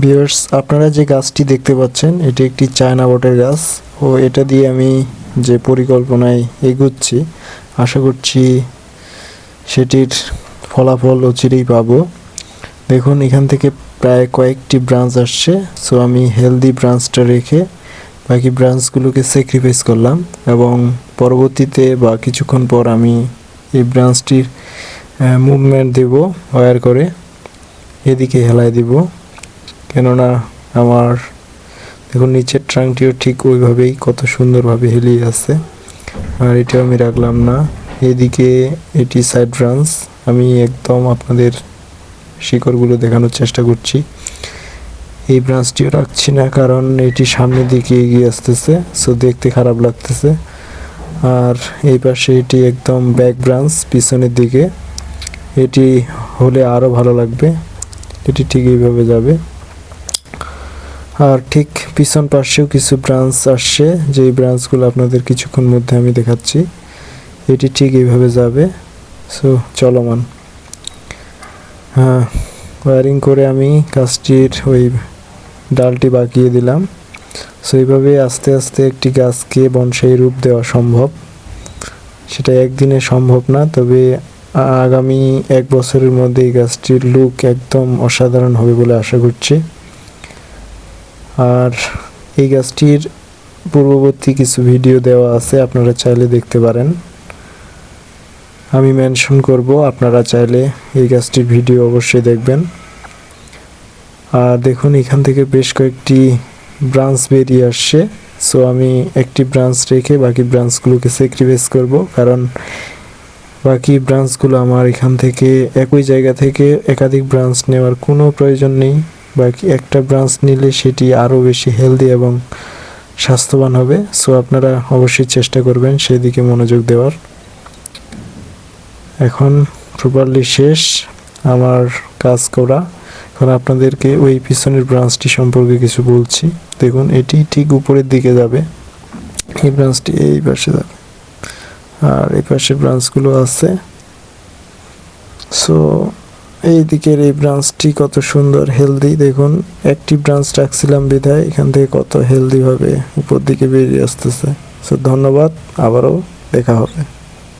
Viewers আপনারা যে গাছটি দেখতে পাচ্ছেন, এটি একটি চায়না বটের গাছ। ও এটা দিয়ে আমি যে পরিকল্পনায় এগুচ্ছি, আশা করছি সেটির ফলাফল অচিরেই পাবো। দেখুন, এখান থেকে প্রায় কয়েকটি ব্রাঞ্চ আসছে, সো আমি হেলদি ব্রাঞ্চটা রেখে বাকি ব্রাঞ্চগুলোকে স্যাক্রিফাইস করলাম এবং পরবর্তীতে বা কিছুক্ষণ পর আমি এই ব্রাঞ্চটির মুভমেন্ট দেব ওয়ার করে, এদিকে হেলায় দিব। কেননা আমার দেখুন, নিচের ট্রাঙ্কটিও ঠিক ওইভাবেই কত সুন্দরভাবে হেলিয়ে আছে আর এটাও আমি রাখলাম না। এদিকে এটি সাইড ব্রাঞ্চ আমি একদম আপনাদের শিকড়গুলো দেখানোর চেষ্টা করছি। এই ব্রাঞ্চটিও রাখছি না, কারণ এটি সামনের দিকে এগিয়ে আসতেছে সো দেখতে খারাপ লাগতেছে। আর এই পাশে এটি একদম ব্যাক ব্রাঞ্চ পিছনের দিকে। এটি হলে আরও ভালো লাগবে। এটি ঠিক এইভাবে যাবে। আর ঠিক পিছন পাশেও কিছু ব্রাঞ্চ আসছে, যেই ব্রাঞ্চগুলো আপনাদের কিছুক্ষণ মধ্যে আমি দেখাচ্ছি। এটি ঠিক এইভাবে যাবে। সো চলমান। হ্যাঁ ওয়ারিং করে আমি গাছটির ওই ডালটি বাঁকিয়ে দিলাম। সো এইভাবে আস্তে আস্তে একটি গাছকে বনসাই রূপ দেওয়া সম্ভব। সেটা একদিনে সম্ভব না, তবে আগামী এক বছরের মধ্যে এই গাছটির লুক একদম অসাধারণ হবে বলে আশা করছি। আর এই গাছটির পূর্ববর্তী কিছু ভিডিও দেওয়া আছে, আপনারা চাইলে দেখতে পারেন। আমি মেনশন করব, আপনারা চাইলে এই গাছটির ভিডিও অবশ্যই দেখবেন। আর দেখুন, এখান থেকে বেশ কয়েকটি ব্রাঞ্চ বেরিয়ে আসছে। সো, আমি একটি ব্রাঞ্চ রেখে বাকি ব্রাঞ্চগুলোকে স্যাক্রিফাইস করব, কারণ বাকি ব্রাঞ্চগুলো আমার এখান থেকে একই জায়গা থেকে একাধিক ব্রাঞ্চ নেওয়ার কোনো প্রয়োজন নেই। বাকি একটা ব্রাঞ্চ নিলে সেটি আরও বেশি হেলদি এবং স্বাস্থ্যবান হবে। সো আপনারা অবশ্যই চেষ্টা করবেন সেই দিকে মনোযোগ দেওয়ার। এখন প্রপারলি শেষ আমার কাজ করা। এখন আপনাদেরকে ওই পিছনের ব্রাঞ্চটি সম্পর্কে কিছু বলছি। দেখুন, এটি ঠিক উপরের দিকে যাবে। এই ব্রাঞ্চটি এই পাশে যাবে। আর এই পাশে ব্রাঞ্চগুলো আছে। সো এই দিকের এই ব্রাঞ্চটি কত সুন্দর হেলদি দেখুন, একটি ব্রাঞ্চ রাখছিলাম বিধায়, এখান থেকে কত হেলদিভাবে উপর দিকে বেরিয়ে আসতেছে। সো ধন্যবাদ, আবারও দেখা হবে।